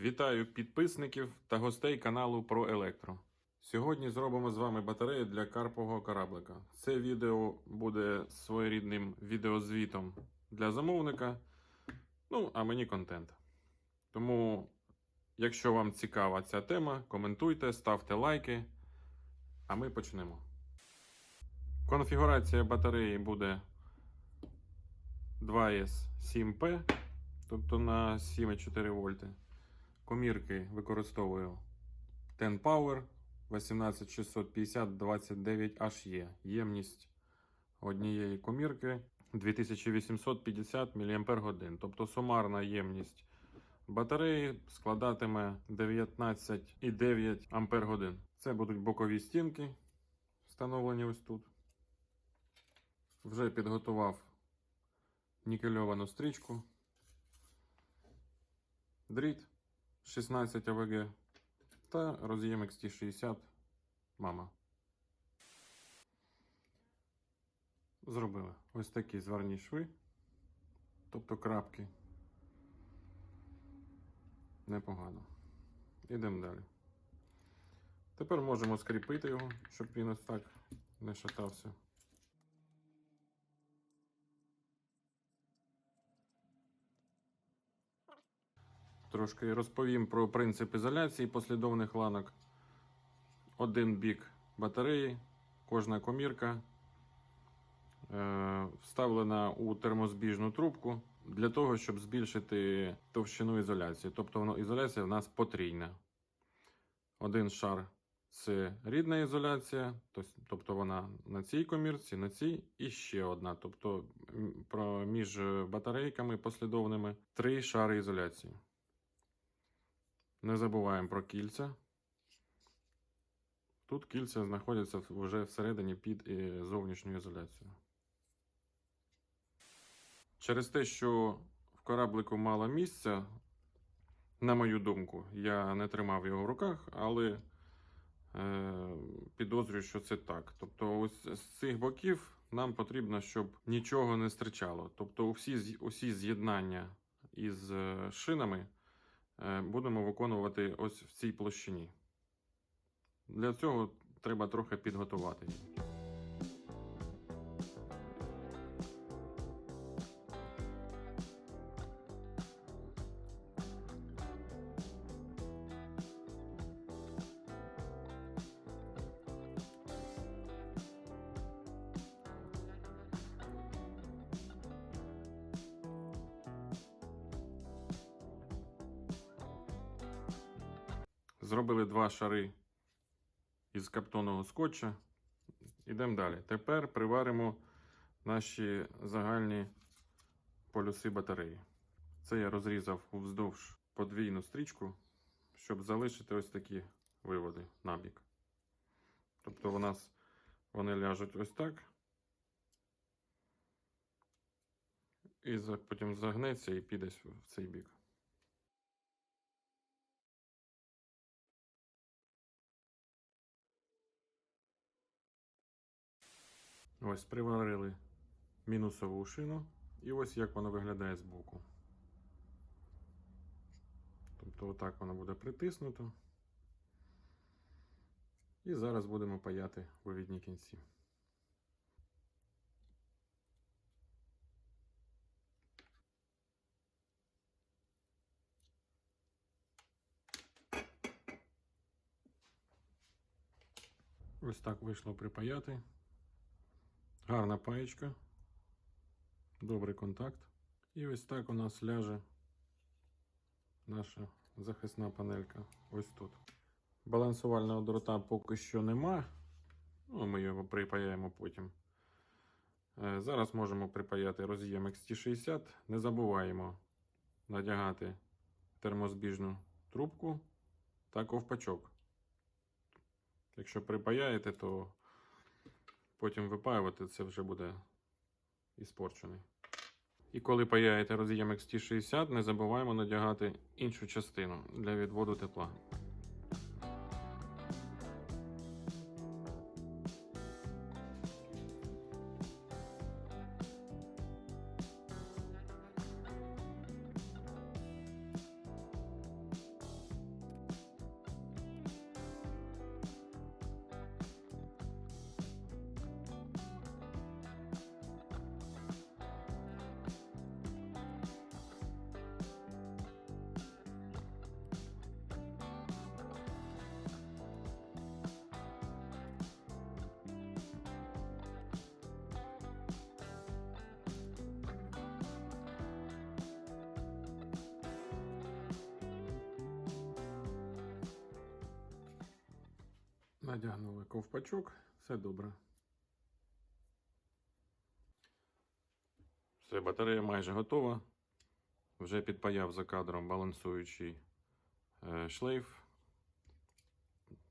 Вітаю підписників та гостей каналу про електро. Сьогодні зробимо з вами батарею для карпового кораблика. Це відео буде своєрідним відеозвітом для замовника. Ну, а мені контент. Тому, якщо вам цікава ця тема, коментуйте, ставте лайки. А ми почнемо. Конфігурація батареї буде 2S7P, тобто на 7,4 вольти. Комірки використовую Ten Power 18650 29HE. Ємність однієї комірки 2850 мАч. Тобто сумарна ємність батареї складатиме 19,9 Ах. Це будуть бокові стінки, встановлені ось тут. Вже підготував нікельовану стрічку. Дріт 16 АВГ та роз'єм XT60 мама. Зробили ось такі зварні шви, тобто крапки. Непогано. Ідемо далі. Тепер можемо скріпити його, щоб він ось так не шатався. Трошки розповім про принцип ізоляції послідовних ланок. Один бік батареї, кожна комірка е, вставлена у термозбіжну трубку для того, щоб збільшити товщину ізоляції. Тобто ізоляція в нас потрійна. Один шар це рідна ізоляція, тобто вона на цій комірці, на цій і ще одна. Тобто між батарейками послідовними три шари ізоляції. Не забуваємо про кільця. Тут кільця знаходяться вже всередині під е, зовнішню ізоляцію. Через те, що в кораблику мало місця, на мою думку, я не тримав його в руках, але е, підозрюю, що це так. Тобто, ось з цих боків нам потрібно, щоб нічого не стирчало. Тобто, усі, усі з'єднання із е, шинами будемо виконувати ось в цій площині. Для цього треба трохи підготувати. Зробили два шари із каптонного скотча. Ідемо далі. Тепер приваримо наші загальні полюси батареї. Це я розрізав вздовж подвійну стрічку, щоб залишити ось такі виводи набік. Тобто у нас вони ляжуть ось так. І потім загнеться і піде в цей бік. Ось приварили мінусову шину. І ось як воно виглядає збоку. Тобто отак воно буде притиснуто. І зараз будемо паяти вивідні кінці. Ось так вийшло припаяти. Гарна паєчка. Добрий контакт. І ось так у нас ляже наша захисна панелька. Ось тут. Балансувального дрота поки що нема. Ну, ми його припаяємо потім. Е, Зараз можемо припаяти роз'єм XT60. Не забуваємо надягати термозбіжну трубку та ковпачок. Якщо припаяєте, то потім випаювати це вже буде іспорчений. І коли паяєте роз'єм XT60, не забуваємо надягати іншу частину для відводу тепла. Надягнули ковпачок, все добре. Все, батарея майже готова. Вже підпаяв за кадром балансуючий е, шлейф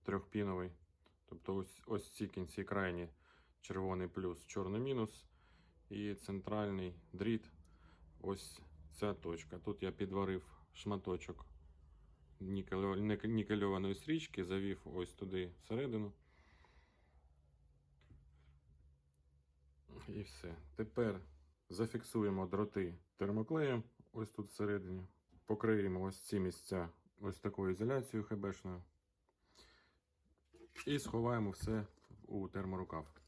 трьохпіновий. Тобто ось, ось ці кінці крайні червоний плюс, чорний мінус. І центральний дріт. Ось ця точка. Тут я підварив шматочок нікельованої стрічки, завів ось туди всередину. І все. Тепер зафіксуємо дроти термоклеєм, ось тут всередині. Покриємо ось ці місця ось такою ізоляцією хебешною. І сховаємо все у терморукав.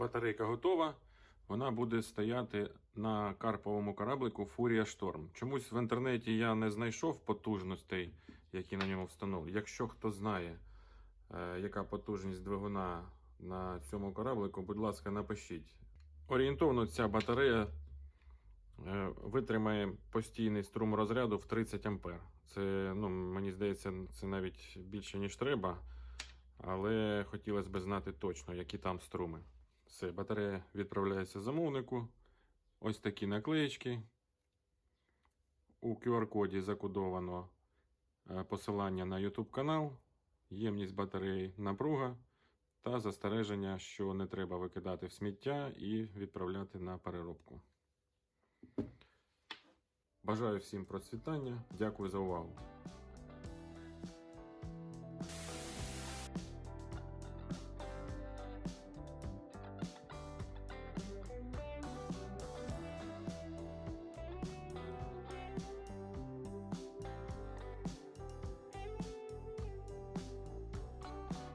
Батарейка готова. Вона буде стояти на карповому кораблику Фурія Шторм. Чомусь в інтернеті я не знайшов потужностей, які на ньому встановлені. Якщо хто знає, е, яка потужність двигуна на цьому кораблику, будь ласка, напишіть. Орієнтовно ця батарея е, витримає постійний струм розряду в 30 А. Це, ну, мені здається, це навіть більше, ніж треба. Але хотілося б знати точно, які там струми. Все, батарея відправляється замовнику. Ось такі наклеєчки. У QR-коді закодовано е, посилання на YouTube канал, ємність батареї, напруга та застереження, що не треба викидати в сміття і відправляти на переробку. Бажаю всім процвітання. Дякую за увагу.